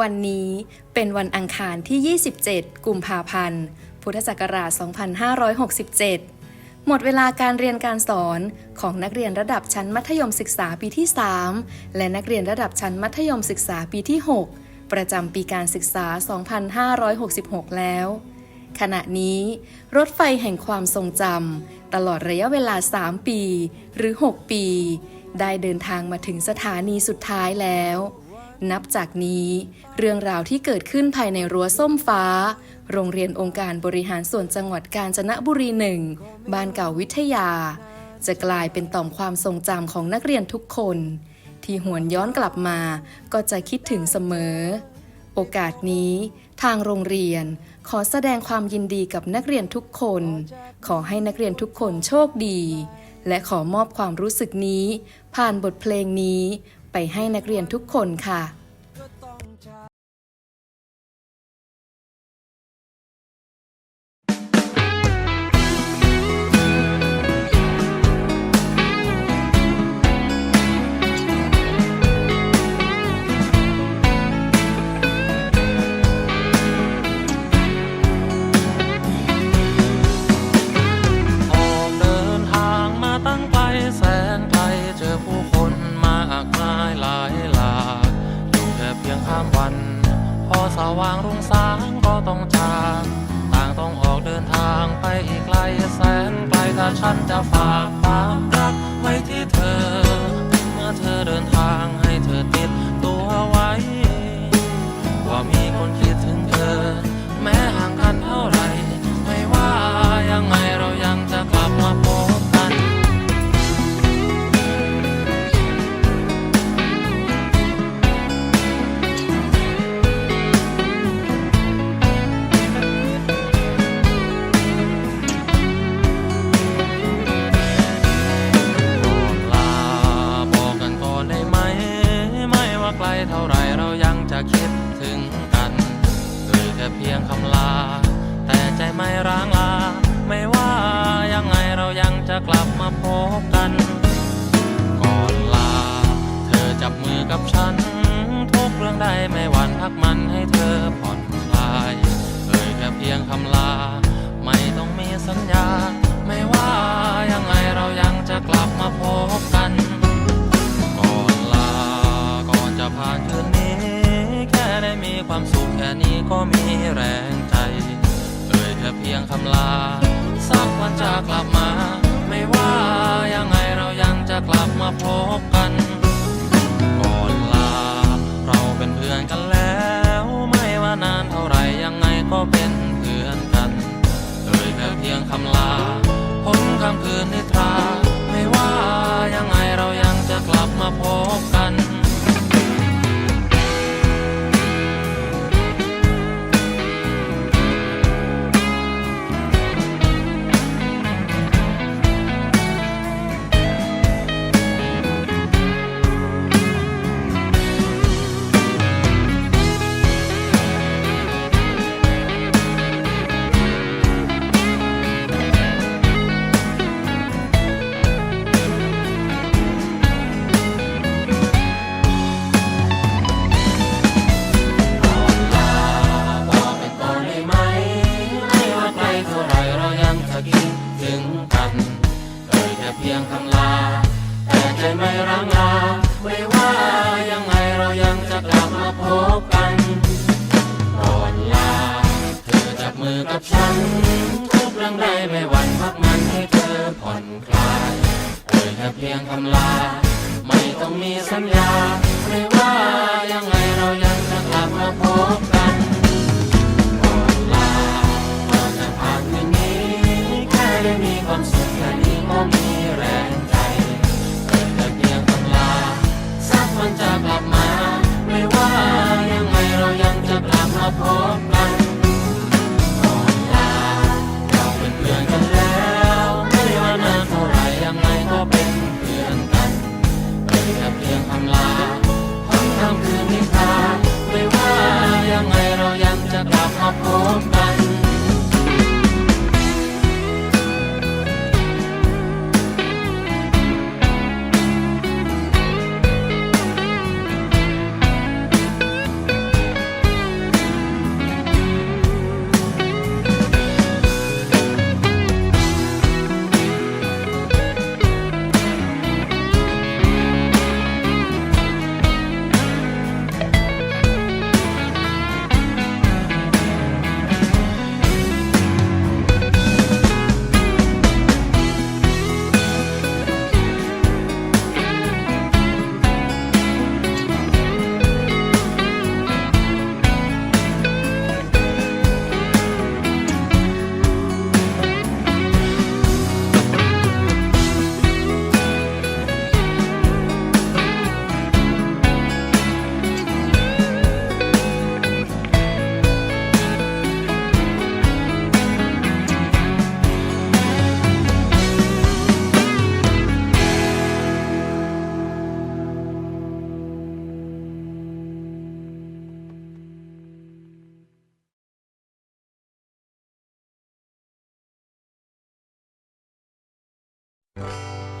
วันนี้เป็นวันอังคารที่ 27 กุมภาพันธ์ พุทธศักราช 2567 หมดเวลาการเรียนการสอนของนักเรียนระดับชั้นมัธยมศึกษาปีที่ 3 และนักเรียนระดับชั้นมัธยมศึกษาปีที่ 6 ประจำปีการศึกษา 2566 แล้ว ขณะนี้ รถไฟแห่งความทรงจำตลอดระยะเวลา 3 ปี หรือ 6 ปี ได้เดินทางมาถึงสถานีสุดท้ายแล้ว นับจากนี้ เรื่องราวที่เกิดขึ้นภายในรั้วส้มฟ้า โรงเรียนองค์การบริหารส่วนจังหวัดกาญจนบุรีหนึ่งบ้านเก่าวิทยา จะกลายเป็นต่อมความทรงจำของนักเรียนทุกคน ที่หวนย้อนกลับมาก็จะคิดถึงเสมอ โอกาสนี้ ทางโรงเรียนขอแสดงความยินดีกับนักเรียนทุกคน ขอให้นักเรียนทุกคนโชคดี และขอมอบความรู้สึกนี้ ผ่านบทเพลงนี้ไปให้นักเรียนทุกคนค่ะ สว่างรุ่งสางก็ต้องจากต่างต้องออกเดินทางไปอีกไกลแสนไกลถ้าฉันจะฝากความ ไม่ร้างลา ไม่ว่ายังไงเรายังจะกลับมาพบ กับฉัน ทุกเรื่องใดไม่หวั่นพักมันให้เธอผ่อนคลาย เอ่ยแค่เพียงคำลา ไม่ต้องมีสัญญา ไม่ว่ายังไงเรายังจะกลับมาพบกันก่อนลาก่อนจะผ่านคืนนี้ แค่ได้มีความสุขแค่นี้ก็มีแรงใจเกิดแต่เพียงคำลา สักวันจะกลับมา ไม่ว่ายังไงเรายังจะกลับมาพบกัน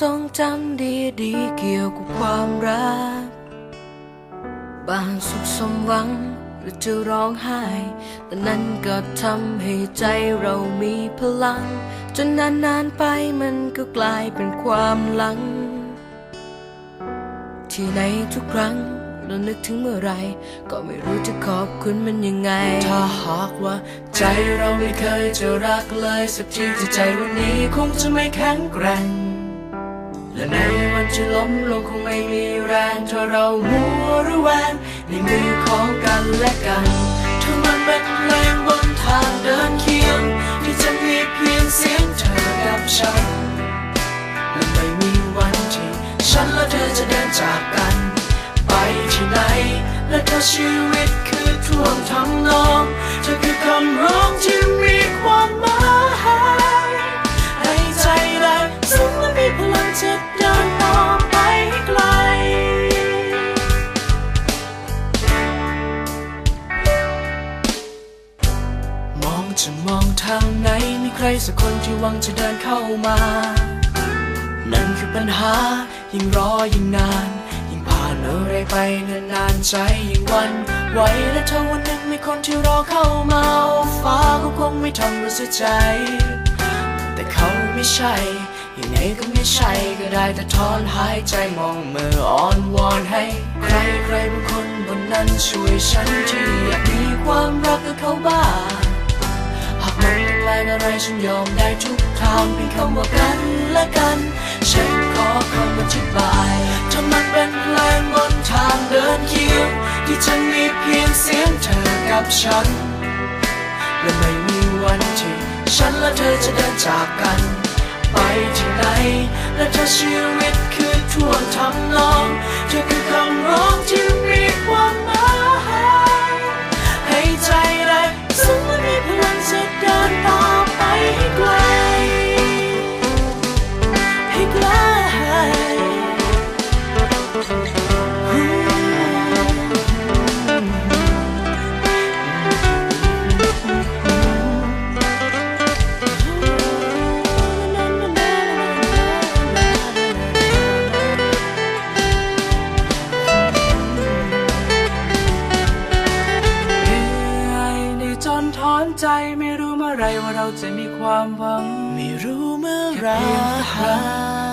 ทรงจำดีๆเกี่ยวกับความรัก บางสุขสมหวังหรือจะร้องไห้ แต่นั้นก็ทำให้ใจเรามีพลัง จนนานๆไปมันก็กลายเป็นความหลัง ที่ในทุกครั้งเรานึกถึงเมื่อไร ก็ไม่รู้จะขอบคุณมันยังไง ถ้าหากว่า ใจเราไม่เคยจะรักเลย สักทีที่ใจวันนี้คงจะไม่แข็งแกร่ง และในวันที่ล้มลงคงไม่มีแรงถ้าเรามัวระแวงในมือของกันและกันถ้ามันเป็นเพลงบนทางเดินเคียง ที่จะมีเพียงเสียงเธอกับฉันและไม่มีวันที่ฉันและเธอจะเดินจากกัน ไปที่ไหนและถ้าชีวิตคือท่วงทำนองเธอคือคำร้อง สักคนที่หวังจะเดินเข้ามา นั่นคือปัญหายิ่งรอยิ่งนาน ยิ่งผ่านอะไรไปนานๆใจยิ่งวันไหวและถ้าวันหนึ่งมีคนที่รอเข้ามาฟ้าก็คงไม่ทำรู้สึกใจ แต่เขาไม่ใช่ยังไงก็ไม่ใช่ก็ได้แต่ถอนหายใจมองมืออ่อนวอนให้ ใครใครบางคนบนนั้นช่วยฉันที่อยากมีความรักกับเขาบ้าง ฉันยอมได้ทุกทางเป็นคำว่ากันและกัน ฉันขอคำอธิบายถ้ามันเป็นเพลงบนทางเดินเคียงที่จะมีเพียงเสียงเธอกับฉัน และไม่มีวันที่ฉันและเธอจะเดินจากกัน ไปที่ไหน และถ้าชีวิตคือท่วงทำนอง เธอคือคำร้องที่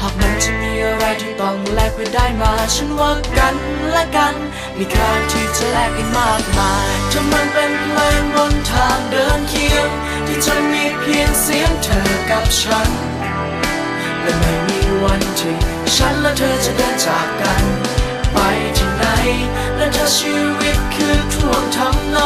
หากมันจะมีอะไรที่ต้องแลกไปได้มา ฉันว่ากันและกัน มีค่าที่จะแลกกันมากมายถ้ามันเป็นเพลงบนทางเดินเคียง ที่จะมีเพียงเสียงเธอกับฉัน และไม่มีวันที่ฉันและเธอจะเดินจากกัน ไปที่ไหน และถ้าชีวิตคือท่วงทำนองเธอคือ